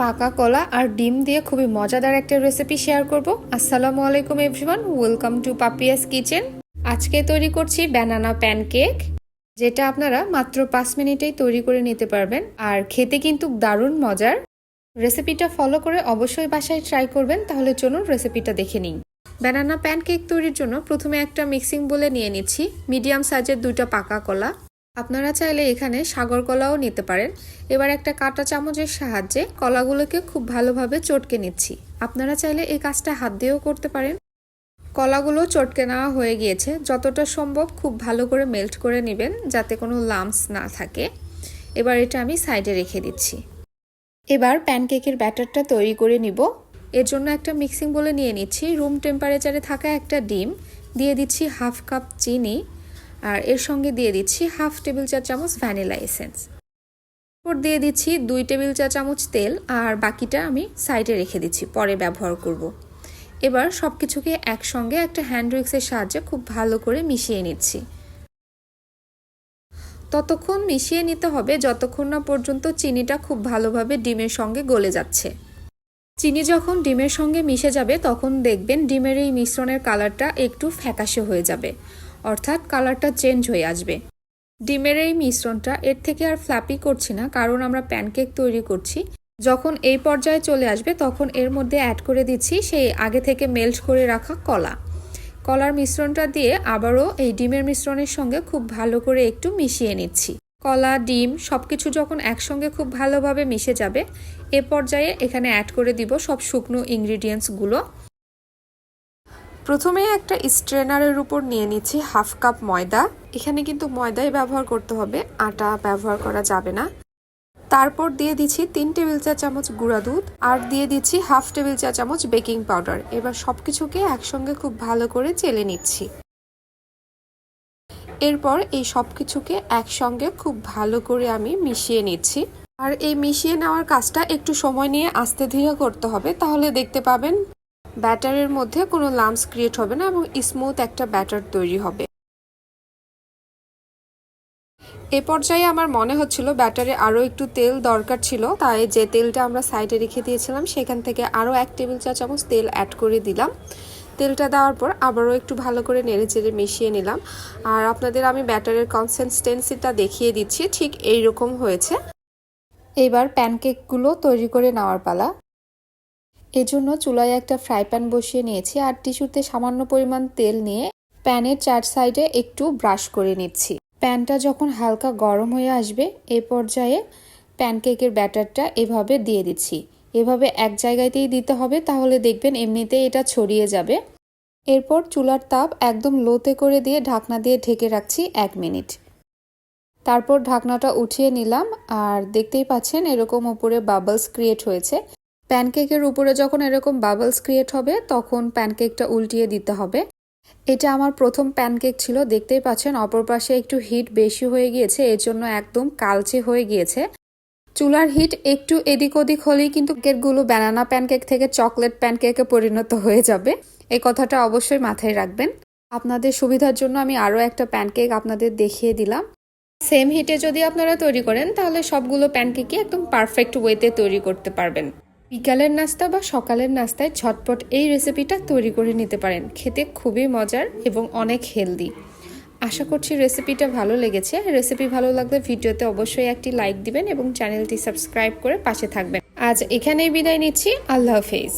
পাকা কলা আর ডিম দিয়ে খুবই মজাদার একটা রেসিপি শেয়ার করব। আসসালামু আলাইকুম everyone welcome to Papia's kitchen আজকে তৈরি করছি ব্যানানা প্যানকেক যেটা আপনারা মাত্র পাঁচ মিনিটেই তৈরি করে নিতে পারবেন। আর খেতে কিন্তু দারুণ মজার। রেসিপিটা ফলো করে অবশ্যই বাসায় ট্রাই করবেন, তাহলে চলুন রেসিপিটা দেখে নিই। ব্যানানা প্যানকেক তৈরির জন্য প্রথমে একটা মিক্সিং বলে নিয়ে নিচ্ছি। মিডিয়াম সাইজের দুইটা পাকা কলা। আপনারা চাইলে এখানে সাগর কলাও নিতে পারেন। এবার একটা কাঁটা চামচের সাহায্যে কলাগুলোকে খুব ভালোভাবে চটকে নিচ্ছি। আপনারা চাইলে এই কাজটা হাত দিয়েও করতে পারেন। কলাগুলো চটকে নেওয়া হয়ে গিয়েছে। যতটা সম্ভব খুব ভালো করে মেল্ট করে নেবেন যাতে কোনো লামস না থাকে। এবার এটা আমি সাইডে রেখে দিচ্ছি। এবার প্যানকেকের ব্যাটারটা তৈরি করে নিব। এর জন্য একটা মিক্সিং বলে নিয়ে নিচ্ছি। রুম টেম্পারেচারে থাকা একটা ডিম। দিয়ে দিচ্ছি হাফ কাপ চিনি। আর এর সঙ্গে দিয়ে দিচ্ছি হাফ টেবিল চা চামচ ভ্যানিলা এসেন্স। এরপর দিয়ে দিচ্ছি দুই টেবিল চা চামচ তেল আর বাকিটা আমি সাইডে রেখে দিচ্ছি, পরে ব্যবহার করব। এবার সব কিছুকে একসঙ্গে একটা হ্যান্ড উইক্সের সাহায্যে খুব ভালো করে মিশিয়ে নিচ্ছি। ততক্ষণ মিশিয়ে নিতে হবে যতক্ষণ না পর্যন্ত চিনিটা খুব ভালোভাবে ডিমের সঙ্গে গলে যাচ্ছে। চিনি যখন ডিমের সঙ্গে মিশে যাবে তখন দেখবেন ডিমের এই মিশ্রণের কালারটা একটু ফ্যাকাশে হয়ে যাবে। অর্থাৎ কালারটা চেঞ্জ হয়ে আসবে। ডিমের এই মিশ্রণটা এর থেকে আর ফ্ল্যাপি করছি না, কারণ আমরা প্যানকেক তৈরি করছি। যখন এই পর্যায়ে চলে আসবে তখন এর মধ্যে অ্যাড করে দিচ্ছি সেই আগে থেকে মেল্ট করে রাখা কলা। কলার মিশ্রণটা দিয়ে আবারও এই ডিমের মিশ্রণের সঙ্গে খুব ভালো করে একটু মিশিয়ে নিচ্ছি। কলা, ডিম সব কিছু যখন একসঙ্গে খুব ভালোভাবে মিশে যাবে, এ পর্যায়ে এখানে অ্যাড করে দিব সব শুকনো ইনগ্রিডিয়েন্টসগুলো প্রথমে একটা স্ট্রেনারের উপর নিয়ে নিচ্ছি হাফ কাপ ময়দা। এখানে কিন্তু ময়দাই ব্যবহার করতে হবে, আটা ব্যবহার করা যাবে না। তারপর দিয়ে দিচ্ছি তিন টেবিল চা চামচ গুঁড়া দুধ আর দিয়ে দিচ্ছি হাফ টেবিল চা চামচ বেকিং পাউডার। এবার সব কিছুকে একসঙ্গে খুব ভালো করে চেলে নিচ্ছি। এরপর এই সব কিছুকে একসঙ্গে খুব ভালো করে আমি মিশিয়ে নিচ্ছি। আর এই মিশিয়ে নেওয়ার কাজটা একটু সময় নিয়ে আস্তে ধীরে করতে হবে, তাহলে দেখতে পাবেন ব্যাটারের মধ্যে কোনো লামস ক্রিয়েট হবে না এবং স্মুথ একটা ব্যাটার তৈরি হবে। এ পর্যায়ে আমার মনে হচ্ছিল ব্যাটারে আরও একটু তেল দরকার ছিল, তাই যে তেলটা আমরা সাইডে রেখে দিয়েছিলাম, সেখান থেকে আরও এক টেবিল চা চামচ তেল অ্যাড করে দিলাম। তেলটা দেওয়ার পর আবারও একটু ভালো করে নেড়ে চেড়ে মিশিয়ে নিলাম। আর আপনাদের আমি ব্যাটারের কনসিস্টেন্সিটা দেখিয়ে দিচ্ছি, ঠিক এই রকম হয়েছে। এবার প্যানকেকগুলো তৈরি করে নেওয়ার পালা। এজন্য চুলায় একটা ফ্রাই প্যান বসিয়ে নিয়েছি আর টিস্যুতে সামান্য পরিমাণ তেল নিয়ে প্যানের চার সাইডে একটু ব্রাশ করে নিচ্ছি। প্যানটা যখন হালকা গরম হয়ে আসবে, এ পর্যায়ে প্যানকেকের ব্যাটারটা এভাবে দিয়ে দিচ্ছি। এভাবে এক জায়গাতেই দিতে হবে, তাহলে দেখবেন এমনিতেই এটা ছড়িয়ে যাবে। এরপর চুলার তাপ একদম লোতে করে দিয়ে ঢাকনা দিয়ে ঢেকে রাখছি এক মিনিট। তারপর ঢাকনাটা উঠিয়ে নিলাম, আর দেখতেই পাচ্ছেন এরকম উপরে বাবলস ক্রিয়েট হয়েছে। প্যানকেকের উপরে যখন এরকম বাবলস ক্রিয়েট হবে, তখন প্যানকেকটা উল্টিয়ে দিতে হবে। এটা আমার প্রথম প্যানকেক ছিল, দেখতেই পাচ্ছেন অপর পাশে একটু হিট বেশি হয়ে গিয়েছে, এর জন্য একদম কালচে হয়ে গিয়েছে। চুলার হিট একটু এদিক ওদিক হলেই কিন্তু কেকগুলো ব্যানানা প্যানকেক থেকে চকলেট প্যানকেকে পরিণত হয়ে যাবে। এই কথাটা অবশ্যই মাথায় রাখবেন। আপনাদের সুবিধার জন্য আমি আরও একটা প্যানকেক আপনাদের দেখিয়ে দিলাম। সেম হিটে যদি আপনারা তৈরি করেন, তাহলে সবগুলো প্যানকেকই একদম পারফেক্ট ওয়েতে তৈরি করতে পারবেন। বিকালের নাস্তা বা সকালের নাস্তায় ছটপট এই রেসিপিটা তৈরি করে নিতে পারেন। খেতে খুবই মজার এবং অনেক হেলদি আশা করছি রেসিপিটা ভালো লেগেছে। রেসিপি ভালো লাগলে ভিডিওতে অবশ্যই একটি লাইক দিবেন এবং চ্যানেলটি সাবস্ক্রাইব করে পাশে থাকবেন। আজ এখানেই বিদায় নিচ্ছি। আল্লাহ হাফেজ।